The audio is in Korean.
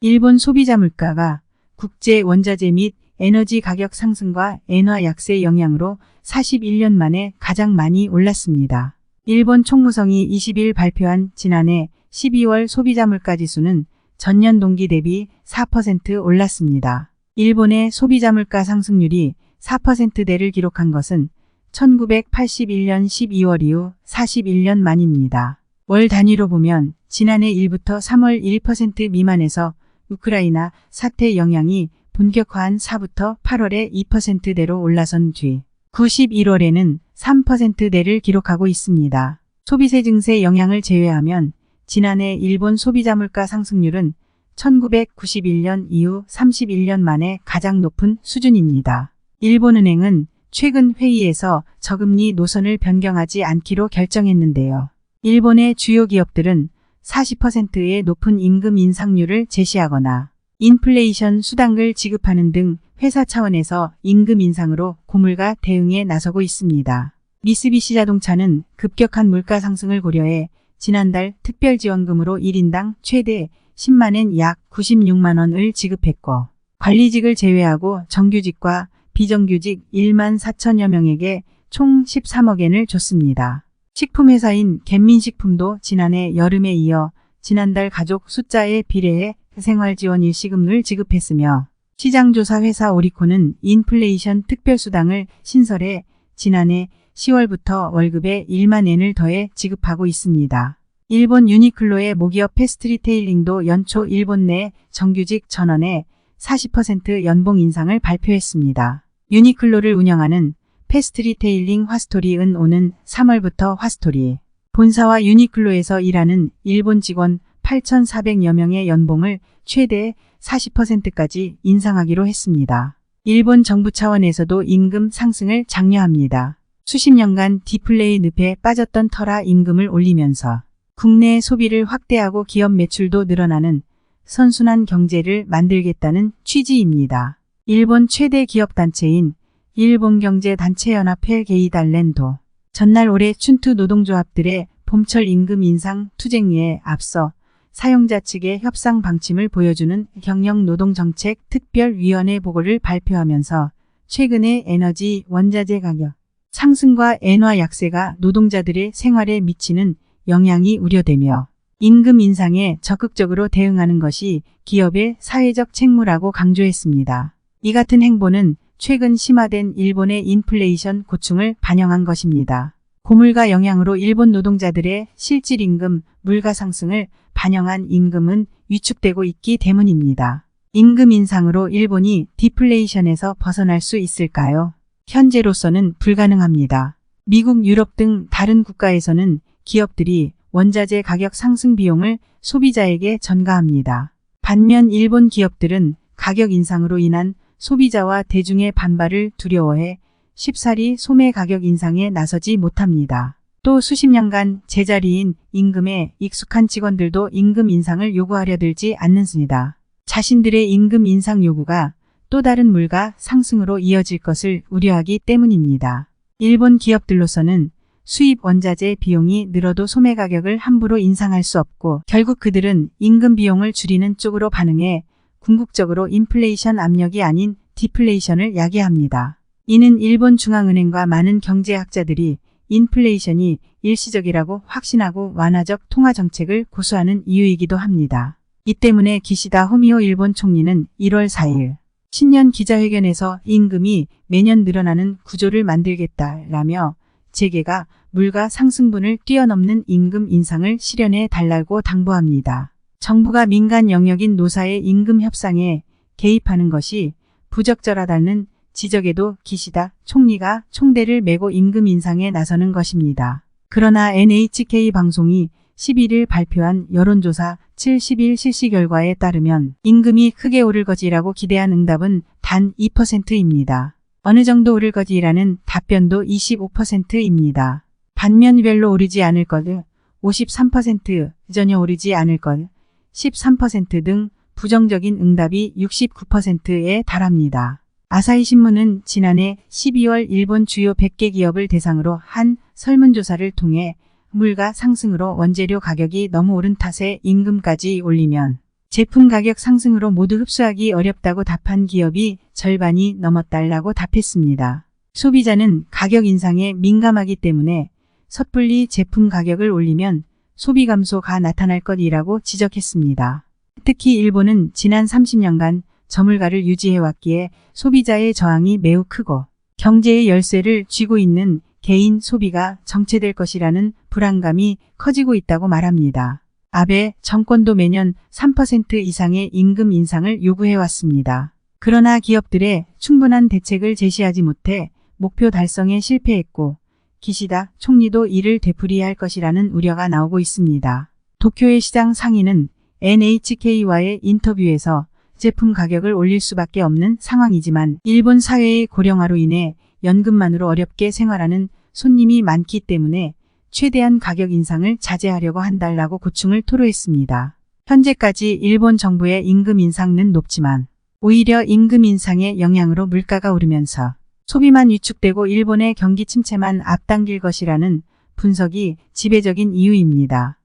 일본 소비자 물가가 국제 원자재 및 에너지 가격 상승과 엔화 약세 영향으로 41년 만에 가장 많이 올랐습니다. 일본 총무성이 20일 발표한 지난해 12월 소비자 물가 지수는 전년 동기 대비 4% 올랐습니다. 일본의 소비자 물가 상승률이 4%대를 기록한 것은 1981년 12월 이후 41년 만입니다. 월 단위로 보면 지난해 1부터 3월 1% 미만에서 우크라이나 사태 영향이 본격화한 4부터 8월에 2%대로 올라선 뒤 91월에는 3%대를 기록하고 있습니다. 소비세 증세 영향을 제외하면 지난해 일본 소비자 물가 상승률은 1991년 이후 31년 만에 가장 높은 수준입니다. 일본은행은 최근 회의에서 저금리 노선을 변경하지 않기로 결정했는데요. 일본의 주요 기업들은 40%의 높은 임금 인상률을 제시하거나 인플레이션 수당을 지급하는 등 회사 차원에서 임금 인상으로 고물가 대응에 나서고 있습니다. 미쓰비시 자동차는 급격한 물가 상승을 고려해 지난달 특별지원금으로 1인당 최대 10만엔 약 96만 원을 지급했고 관리직을 제외하고 정규직과 비정규직 1만 4천여 명에게 총 13억엔을 줬습니다. 식품회사인 갯민식품도 지난해 여름에 이어 지난달 가족 숫자에 비례해 생활지원 일시금을 지급했으며 시장조사 회사 오리코는 인플레이션 특별수당을 신설해 지난해 10월부터 월급에 1만 엔을 더해 지급하고 있습니다. 일본 유니클로의 모기업 패스트리테일링도 연초 일본 내 정규직 전원의 40% 연봉 인상을 발표했습니다. 유니클로를 운영하는 패스트리테일링 화스토리은 오는 3월부터 화스토리 본사와 유니클로에서 일하는 일본 직원 8,400여 명의 연봉을 최대 40%까지 인상하기로 했습니다. 일본 정부 차원에서도 임금 상승을 장려합니다. 수십 년간 디플레이 늪에 빠졌던 터라 임금을 올리면서 국내 소비를 확대하고 기업 매출도 늘어나는 선순환 경제를 만들겠다는 취지입니다. 일본 최대 기업 단체인 일본경제단체연합회 게이달렌도 전날 올해 춘투 노동조합들의 봄철 임금 인상 투쟁에 앞서 사용자 측의 협상 방침을 보여주는 경영노동정책 특별위원회 보고를 발표하면서 최근의 에너지 원자재 가격 상승과 엔화 약세가 노동자들의 생활에 미치는 영향이 우려되며 임금 인상에 적극적으로 대응하는 것이 기업의 사회적 책무라고 강조했습니다. 이 같은 행보는 최근 심화된 일본의 인플레이션 고충을 반영한 것입니다. 고물가 영향으로 일본 노동자들의 실질 임금, 물가 상승을 반영한 임금은 위축되고 있기 때문입니다. 임금 인상으로 일본이 디플레이션에서 벗어날 수 있을까요? 현재로서는 불가능합니다. 미국, 유럽 등 다른 국가에서는 기업들이 원자재 가격 상승 비용을 소비자에게 전가합니다. 반면 일본 기업들은 가격 인상으로 인한 소비자와 대중의 반발을 두려워해 쉽사리 소매 가격 인상에 나서지 못합니다. 또 수십 년간 제자리인 임금에 익숙한 직원들도 임금 인상을 요구하려 들지 않는습니다. 자신들의 임금 인상 요구가 또 다른 물가 상승으로 이어질 것을 우려하기 때문입니다. 일본 기업들로서는 수입 원자재 비용이 늘어도 소매 가격을 함부로 인상할 수 없고 결국 그들은 임금 비용을 줄이는 쪽으로 반응해 궁극적으로 인플레이션 압력이 아닌 디플레이션을 야기합니다. 이는 일본 중앙은행과 많은 경제학자들이 인플레이션이 일시적이라고 확신하고 완화적 통화 정책을 고수하는 이유이기도 합니다. 이 때문에 기시다 호미오 일본 총리는 1월 4일 신년 기자회견에서 임금이 매년 늘어나는 구조를 만들겠다라며 재계가 물가 상승분을 뛰어넘는 임금 인상을 실현해 달라고 당부합니다. 정부가 민간 영역인 노사의 임금 협상에 개입하는 것이 부적절하다는 지적에도 기시다 총리가 총대를 메고 임금 인상에 나서는 것입니다. 그러나 NHK 방송이 11일 발표한 여론조사 70일 실시 결과에 따르면 임금이 크게 오를 것이라고 기대한 응답은 단 2%입니다. 어느 정도 오를 것이라는 답변도 25%입니다. 반면 별로 오르지 않을 것 53%, 전혀 오르지 않을 것 13%등 부정적인 응답이 69%에 달합니다. 아사히 신문은 지난해 12월 일본 주요 100개 기업을 대상으로 한 설문조사를 통해 물가 상승으로 원재료 가격이 너무 오른 탓에 임금까지 올리면 제품 가격 상승으로 모두 흡수하기 어렵다고 답한 기업이 절반이 넘었달라고 답했습니다. 소비자는 가격 인상에 민감하기 때문에 섣불리 제품 가격을 올리면 소비 감소가 나타날 것이라고 지적했습니다. 특히 일본은 지난 30년간 저물가를 유지해왔기에 소비자의 저항이 매우 크고 경제의 열쇠를 쥐고 있는 개인 소비가 정체될 것이라는 불안감이 커지고 있다고 말합니다. 아베 정권도 매년 3% 이상의 임금 인상을 요구해왔습니다. 그러나 기업들의 충분한 대책을 제시하지 못해 목표 달성에 실패했고 기시다 총리도 이를 되풀이할 것이라는 우려가 나오고 있습니다. 도쿄의 시장 상인은 NHK와의 인터뷰에서 제품 가격을 올릴 수밖에 없는 상황이지만 일본 사회의 고령화로 인해 연금만으로 어렵게 생활하는 손님이 많기 때문에 최대한 가격 인상을 자제하려고 한달라고 고충을 토로했습니다. 현재까지 일본 정부의 임금 인상은 높지만 오히려 임금 인상의 영향으로 물가가 오르면서 소비만 위축되고 일본의 경기 침체만 앞당길 것이라는 분석이 지배적인 이유입니다.